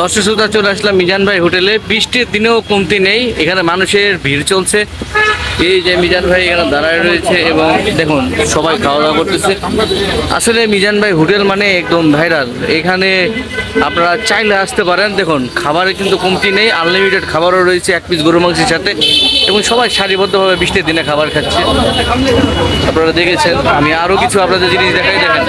দর্শক শ্রোতা চলে আসলাম মিজান ভাই হোটেলে। বৃষ্টির দিনেও কমতি নেই, এখানে মানুষের ভিড় চলছে। এই যে মিজান ভাই এখানে দাঁড়ায় রয়েছে এবং দেখুন, সবাই খাওয়া দাওয়া করতেছে। আসলে মিজান ভাই হোটেল মানে একদম ভাইরাল। এখানে আপনারা চাইলে আসতে পারেন। দেখুন, খাবারের কিন্তু কমতি নেই। আনলিমিটেড খাবারও রয়েছে, এক পিস গরু মাংসের সাথে। এবং সবাই সারিবদ্ধভাবে বৃষ্টির দিনে খাবার খাচ্ছে। আপনারা দেখেছেন, আমি আরও কিছু আপনাদের জিনিস দেখাই, দেখেন।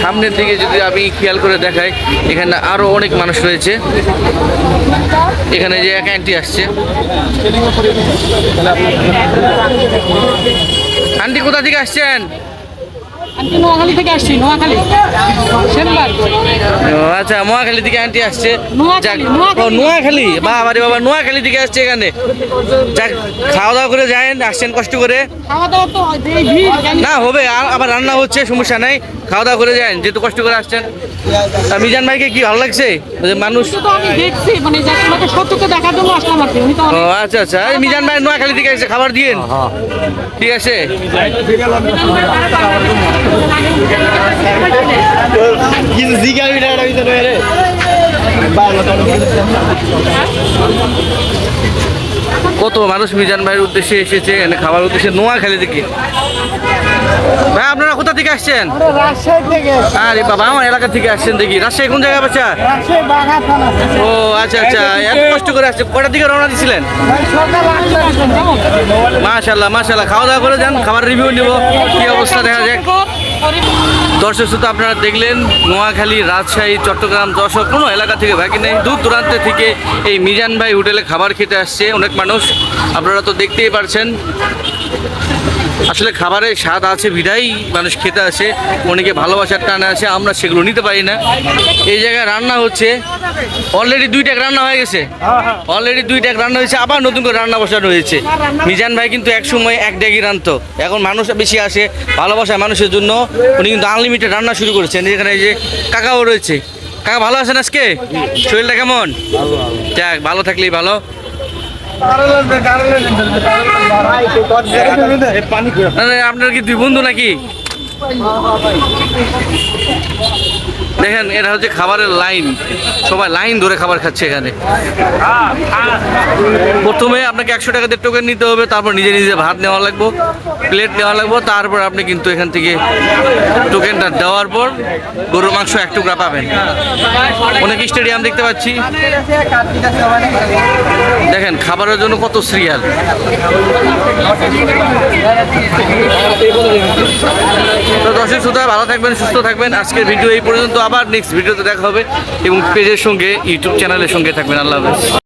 সামনের দিকে যদি আমি খেয়াল করে দেখাই, এখানে আরও অনেক মানুষ রয়েছে। এখানে যে এক আন্টি আসছে। আন্টি কোথা থেকে আসছেন? আন্টি নোয়াখালী থেকে আসছি নোয়াখালী। ও, আচ্ছা নোয়াখালী থেকে আন্টি আসছে। নোয়াখালী, বাবা রে বাবা নোয়াখালী? থেকে আসছে এখানে। যাক খাওয়া দাওয়া করে যায়েন আসছেন কষ্ট করে। না হবে আর- আবার রান্না হচ্ছে সমস্যা নাই। খাওয়া দাওয়া করে যান যেহেতু কষ্ট করে আসছেন। তা মিজান ভাইকে কি ভালো লাগছে? মানুষ শুধু আমি দেখছি মানে ও আচ্ছা আচ্ছা এই মিজান ভাই নোয়াখালী থেকে এসে খাবার দিয়েন। ঠিক আছে। জিগা ভিডিওটা ভিতরে রে কত মানুষ মিজান ভাইয়ের উদ্দেশ্যে এসেছে, এখানে খাবার উদ্দেশ্যে নোয়া খেলে ভাই আপনারা কোথা থেকে আসছেন? আরে বাবা আমার এলাকা থেকে আসছেন দেখি। রাজশাহী কোন জায়গায় বাচ্চা? ও আচ্ছা আচ্ছা। এত কষ্ট করে আসছে কটার দিকে রওনা দিছিলেন? মাশাল্লাহ মাশাল্লাহ খাওয়া দাওয়া করে যান খাবার রিভিউ নিব। কি অবস্থা দেখা যাক। দর্শক শ্রোতা আপনারা দেখলেন নোয়াখালী রাজশাহী চট্টগ্রাম যশোর কোনো এলাকা থেকে বাকি নেই। দূর দূরান্ত থেকে এই মিজান ভাই হোটেলে খাবার খেতে আসছে। অনেক মানুষ আপনারা তো দেখতেই পারছেন। আসলে খাবারের স্বাদ আছে বিধাই মানুষ খেতে আসে, অনেকে ভালোবাসার টানে আসে, আমরা সেগুলো নিতে পারি না। এই জায়গায় রান্না হচ্ছে অলরেডি দুইটা রান্না হয়ে গেছে। অলরেডি দুই দুইটা রান্না হয়েছে, আবার নতুন করে রান্না বসানো হয়েছে। মিজান ভাই কিন্তু এক সময় এক ড্যাগি রান্তো এখন মানুষ বেশি আসে, ভালোবাসা মানুষের জন্য। উনি কিন্তু আনলিমিটেড রান্না শুরু করেছেন। এখানে এই যে কাকাও রয়েছে। কাকা ভালো আছেন আজকে? শরীরটা কেমন? যাক, ভালো থাকলেই ভালো। আপনার কি দুই বন্ধু নাকি? দেখেন, এটা হচ্ছে খাবারের লাইন। সবাই লাইন ধরে খাবার খাচ্ছে এখানে। প্রথমে আপনাকে একশো টাকা দিয়ে টোকেন নিতে হবে, তারপর নিজে নিজে ভাত নেওয়া লাগবে প্লেট নেওয়া লাগবে, তারপর আপনি কিন্তু এখান থেকে টোকেনটা দেওয়ার পর গরুর মাংস এক টুকরা পাবেন। অনেক স্টেডিয়াম দেখতে পাচ্ছি। দেখেন, খাবারের জন্য কত সিরিয়াল দর্শক শ্রোতা, ভালো থাকবেন, সুস্থ থাকবেন। আজকের ভিডিও এই পর্যন্ত। আবার নেক্সট ভিডিওতে দেখা হবে। এবং পেজের সঙ্গে ইউটিউব চ্যানেলের সঙ্গে থাকবেন। আল্লাহ হাফেজ।